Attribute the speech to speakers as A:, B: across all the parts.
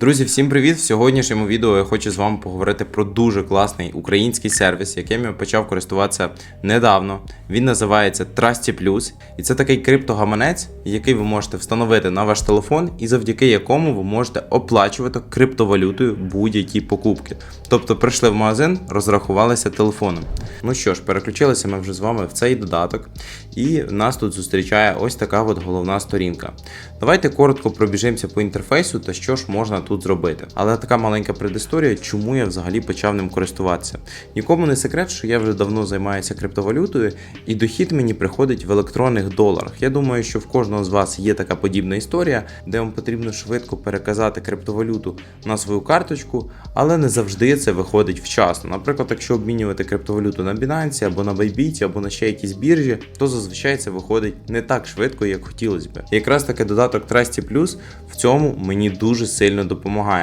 A: Друзі, всім привіт! В сьогоднішньому відео я хочу з вами поговорити про дуже класний український сервіс, яким я почав користуватися недавно. Він називається Trusty Plus, і це такий криптогаманець, який ви можете встановити на ваш телефон, і завдяки якому ви можете оплачувати криптовалютою будь-які покупки. Тобто прийшли в магазин, розрахувалися телефоном. Ну що ж, переключилися ми вже з вами в цей додаток, і нас тут зустрічає ось така от головна сторінка. Давайте коротко пробіжимося по інтерфейсу та що ж можна тут зробити. Але така маленька предісторія, чому я взагалі почав ним користуватися. Нікому не секрет, що я вже давно займаюся криптовалютою, і дохід мені приходить в електронних доларах. Я думаю, що в кожного з вас є така подібна історія, де вам потрібно швидко переказати криптовалюту на свою карточку, але не завжди це виходить вчасно. Наприклад, якщо обмінювати криптовалюту на Binance або на Bybit, або на ще якісь біржі, то зазвичай це виходить не так швидко, як хотілося б. Якраз таки додаток Trusty Plus в цьому мені дуже сильно допомагає,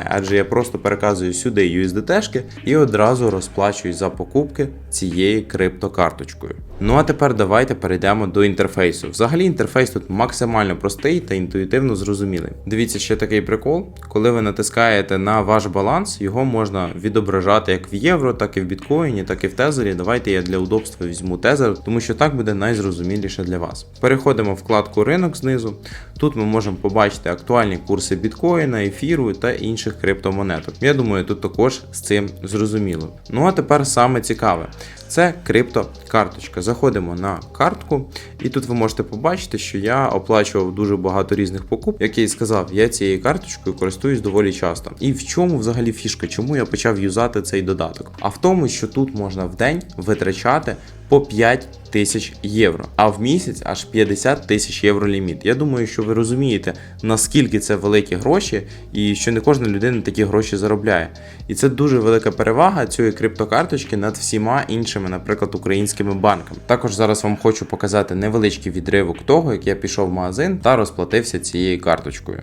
A: адже я просто переказую сюди USDT-шки і одразу розплачуюсь за покупки цією криптокарточкою. Ну а тепер давайте перейдемо до інтерфейсу. Взагалі інтерфейс тут максимально простий та інтуїтивно зрозумілий. Дивіться, ще такий прикол. Коли ви натискаєте на ваш баланс, його можна відображати як в євро, так і в біткоїні, так і в тезері. Давайте я для удобства візьму тезер, тому що так буде найзрозуміліше для вас. Переходимо в вкладку ринок знизу. Тут ми можемо побачити актуальні курси біткоїна, ефіру та інших криптомонеток. Я думаю, тут також з цим зрозуміло. Ну а тепер саме цікаве. Це криптокарточка. Заходимо на картку, і тут ви можете побачити, що я оплачував дуже багато різних покупок. Як я і сказав, я цією карточкою користуюсь доволі часто. І в чому взагалі фішка? Чому я почав юзати цей додаток? А в тому, що тут можна в день витрачати по 5 тисяч євро, а в місяць аж 50 тисяч євро ліміт. Я думаю, що ви розумієте, наскільки це великі гроші, і що не кожна людина такі гроші заробляє. І це дуже велика перевага цієї криптокарточки над всіма іншими, наприклад, українськими банками. Також зараз вам хочу показати невеличкий відривок того, як я пішов в магазин та розплатився цією карточкою.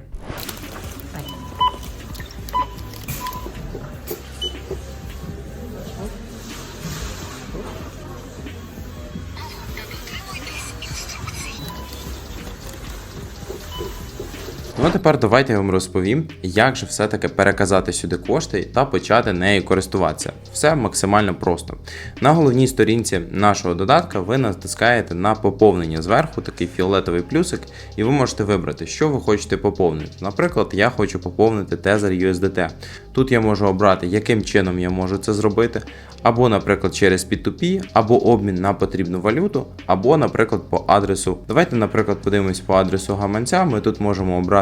A: Ну а тепер давайте я вам розповім, як же все-таки переказати сюди кошти та почати нею користуватися. Все максимально просто. На головній сторінці нашого додатка ви натискаєте на поповнення зверху, такий фіолетовий плюсик, і ви можете вибрати, що ви хочете поповнити. Наприклад, я хочу поповнити Tether USDT. Тут я можу обрати, яким чином я можу це зробити, або, наприклад, через P2P, або обмін на потрібну валюту, або, наприклад, по адресу. Давайте, наприклад, подивимось по адресу гаманця. Ми тут можемо обрати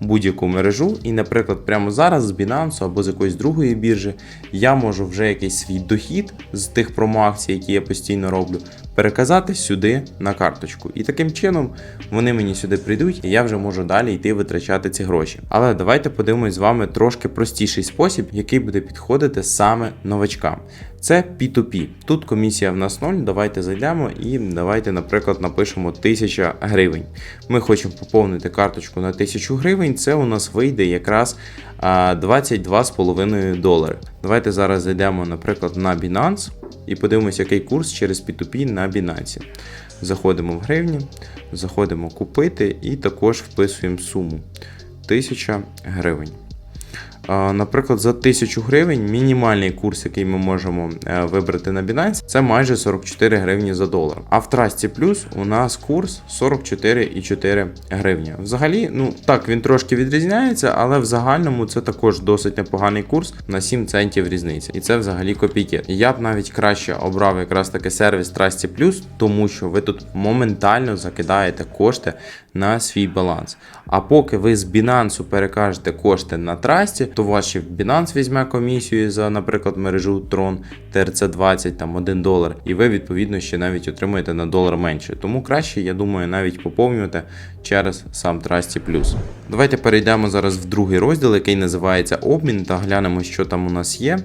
A: будь-яку мережу, і, наприклад, прямо зараз з Binance або з якоїсь другої біржі я можу вже якийсь свій дохід з тих промоакцій, які я постійно роблю, переказати сюди на карточку. І таким чином вони мені сюди прийдуть, і я вже можу далі йти витрачати ці гроші. Але давайте подивимось з вами трошки простіший спосіб, який буде підходити саме новачкам. Це P2P. Тут комісія в нас 0. Давайте зайдемо і давайте, наприклад, напишемо 1000 гривень. Ми хочемо поповнити карточку на 1000 гривень. Це у нас вийде якраз 22,5 долари. Давайте зараз зайдемо, наприклад, на Binance і подивимося, який курс через P2P на Binance. Заходимо в гривні, заходимо купити і також вписуємо суму 1000 гривень. Наприклад, за 1000 гривень мінімальний курс, який ми можемо е, вибрати на Binance, це майже 44 гривні за долар. А в Trusty Plus у нас курс 44,4 гривні. Взагалі, ну так, він трошки відрізняється, але в загальному це також досить непоганий курс на 7 центів різниця. І це взагалі копійки. Я б навіть краще обрав якраз таки сервіс Trusty Plus, тому що ви тут моментально закидаєте кошти на свій баланс. А поки ви з Binance перекажете кошти на Trusty, то ваші Binance візьме комісію за, наприклад, мережу Tron TRC20 там 1 долар, і ви відповідно ще навіть отримуєте на долар менше. Тому краще, я думаю, навіть поповнювати через сам Trusty Plus. Давайте перейдемо зараз в другий розділ, який називається обмін, та глянемо, що там у нас є.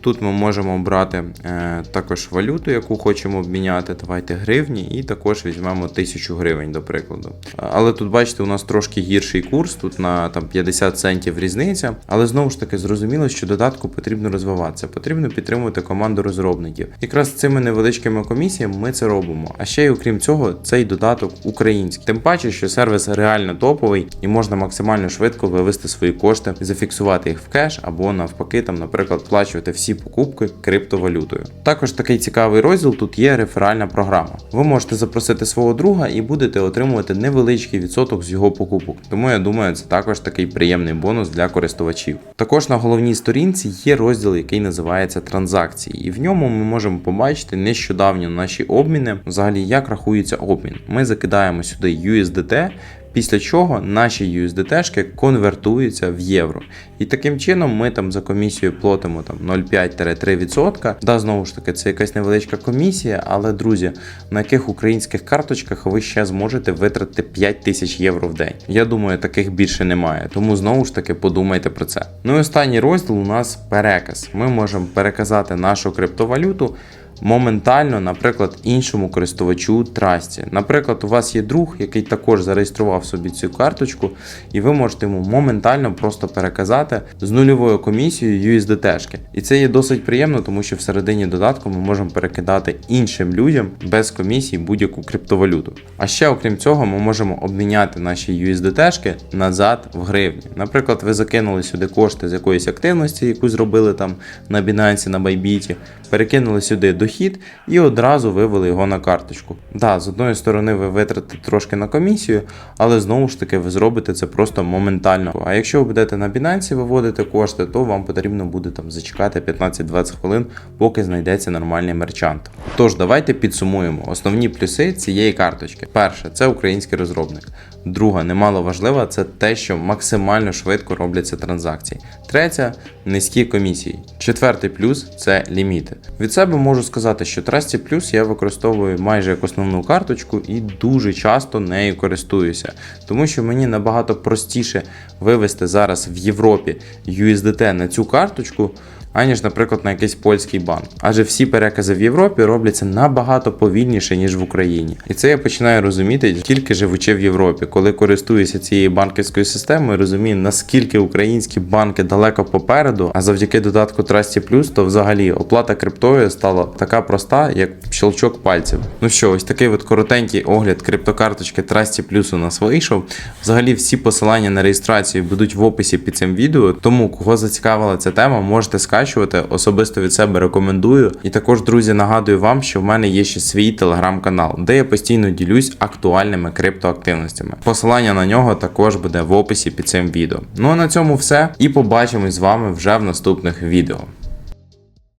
A: Тут ми можемо обрати е, також валюту, яку хочемо обміняти. Давайте гривні, і також візьмемо 1000 гривень, до прикладу. Але тут, бачите, у нас трошки гірший курс, тут на там 50 центів різниця. Але знову ж таки зрозуміло, що додатку потрібно розвиватися, потрібно підтримувати команду розробників. Якраз цими невеличкими комісіями ми це робимо. А ще й окрім цього, цей додаток український. Тим паче, що сервіс реально топовий і можна максимально швидко вивести свої кошти, зафіксувати їх в кеш або навпаки, там, наприклад, сплачувати всі покупки криптовалютою. Також такий цікавий розділ тут є реферальна програма. Ви можете запросити свого друга і будете отримувати невеличкий відсоток з його покупок. Тому я думаю, це також такий приємний бонус для користувачів. Також на головній сторінці є розділ, який називається транзакції, і в ньому ми можемо побачити нещодавні наші обміни, взагалі як рахується обмін. Ми закидаємо сюди USDT. Після чого наші USDT-шки конвертуються в євро. І таким чином ми там за комісію платимо там 0,5-3%. Да, знову ж таки, це якась невеличка комісія, але друзі, на яких українських карточках ви ще зможете витратити 5 тисяч євро в день? Я думаю, таких більше немає. Тому знову ж таки подумайте про це. Ну і останній розділ у нас переказ. Ми можемо переказати нашу криптовалюту моментально, наприклад, іншому користувачу трасті. Наприклад, у вас є друг, який також зареєстрував собі цю карточку, і ви можете йому моментально просто переказати з нульовою комісією USDT-шки. І це є досить приємно, тому що всередині додатку ми можемо перекидати іншим людям без комісії будь-яку криптовалюту. А ще, окрім цього, ми можемо обміняти наші USDT-шки назад в гривні. Наприклад, ви закинули сюди кошти з якоїсь активності, яку зробили там на Binance, на Bybit, перекинули сюди дохід і одразу вивели його на карточку. Да, з одної сторони ви витратите трошки на комісію, але знову ж таки ви зробите це просто моментально. А якщо ви будете на Binance виводити кошти, то вам потрібно буде там зачекати 15-20 хвилин, поки знайдеться нормальний мерчант. Тож давайте підсумуємо основні плюси цієї карточки. Перше, це український розробник. Друга, немало важлива, це те, що максимально швидко робляться транзакції. Третя низькі комісії. Четвертий плюс це ліміти. Від себе можу сказати, що Trusty Plus я використовую майже як основну карточку і дуже часто нею користуюся, тому що мені набагато простіше вивести зараз в Європі USDT на цю карточку. Аніж, наприклад, на якийсь польський банк. Адже всі перекази в Європі робляться набагато повільніше, ніж в Україні. І це я починаю розуміти тільки живучи в Європі, коли користуюся цією банківською системою, розумію, наскільки українські банки далеко попереду, а завдяки додатку Trusty Plus, то взагалі оплата криптою стала така проста, як щелчок пальців. Ну що, ось такий от коротенький огляд криптокарточки Trusty Plus у нас вийшов. Взагалі, всі посилання на реєстрацію будуть в описі під цим відео. Тому кого зацікавила ця тема, можете скачувати. Особисто від себе рекомендую. І також, друзі, нагадую вам, що в мене є ще свій телеграм-канал, де я постійно ділюсь актуальними криптоактивностями. Посилання на нього також буде в описі під цим відео. Ну а на цьому все. І побачимось з вами вже в наступних відео.